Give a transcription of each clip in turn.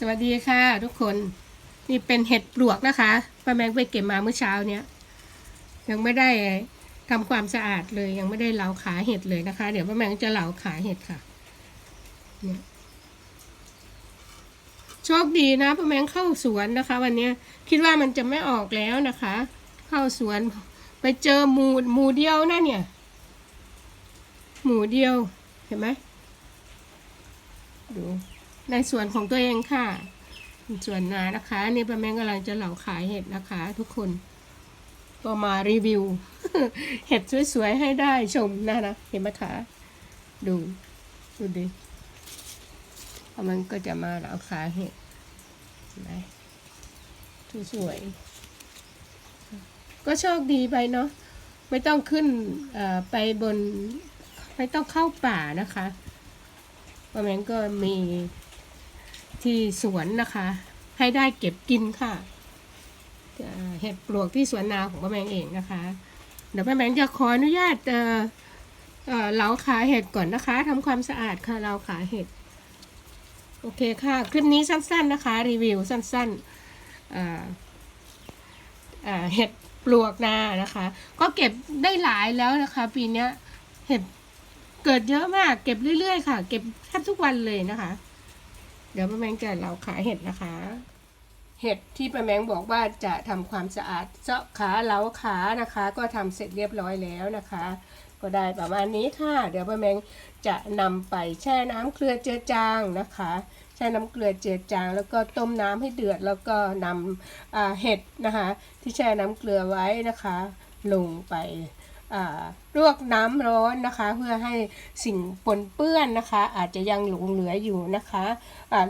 สวัสดีค่ะทุกคนนี่เป็นเห็ดปลวกนะคะป้าแมงไปเก็บมาเมื่อเช้าเนี้ยยังไม่ได้ทำความสะอาดเลยยังไม่ได้เหลาขาเห็ดเลยนะคะ เดี๋ยวป้าแมงจะเหลาขาเห็ดค่ะเนี่ยโชคดีนะป้าแมงเข้าสวนนะคะ วันเนี้ยคิดว่ามันจะไม่ออกแล้วนะคะ เข้าสวนไปเจอหมูหมูเดียวนะเนี่ย หมูเดียวเห็นไหมดู ในส่วนของตัวเองค่ะ ส่วนนานะคะนี่ป้าแมงกำลังจะเหลาขายเห็ดนะคะ ทุกคนก็มารีวิว เห็ดสวยๆให้ได้ชมนะนะเห็นไหมคะดูดูดิป้าแมงก็จะมาเหลาขายเห็ดนไหมสวยๆก็โชคดีไปเนาะไม่ต้องขึ้นเอ่อไปบน ไม่ต้องเข้าป่านะคะป้าแมงก็มี ที่สวนนะคะ ให้ได้เก็บกินค่ะเห็ดปลวกที่สวนนาของป้าแมงเองนะคะ เดี๋ยวป้าแมงจะขออนุญาตเอ่อเอ่อเหลาขาเห็ดก่อนนะคะทำความสะอาดค่ะเหลาขาเห็ดโอเคค่ะ คลิปนี้สั้น ๆ นะคะ รีวิวสั้นๆเอ่อเอ่อเห็ดปลวกนานะคะ ก็เก็บได้หลายแล้วนะคะ ปีเนี้ยเห็ดเกิดเยอะมาก เก็บเรื่อย ๆ ค่ะ เก็บแทบทุกวันเลยนะคะ เดี๋ยวป้าแมงจะเหลาขาเห็ดนะคะ เห็ดที่ป้าแมงบอกว่าจะทำความสะอาดเจาะขาเหลาขานะคะ ก็ทำเสร็จเรียบร้อยแล้วนะคะ ก็ได้ประมาณนี้ค่ะ เดี๋ยวป้าแมงจะนำไปแช่น้ำเกลือเจือจางนะคะแช่น้ำเกลือเจือจางแล้วก็ต้มน้ำให้เดือด แล้วก็นำเห็ดนะคะ ที่แช่น้ำเกลือไว้นะคะ ลงไป ลวกน้ำร้อนนะคะ เพื่อให้สิ่งปนเปื้อนนะคะ อาจจะยังหลงเหลืออยู่นะคะ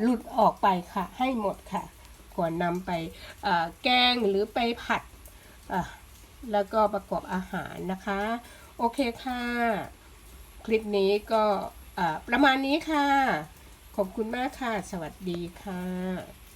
หลุดออกไปค่ะ ให้หมดค่ะ ก่อนนำไปแกงหรือไปผัด แล้วก็ประกอบอาหารนะคะ โอเคค่ะ คลิปนี้ก็ประมาณนี้ค่ะ ขอบคุณมากค่ะ สวัสดีค่ะ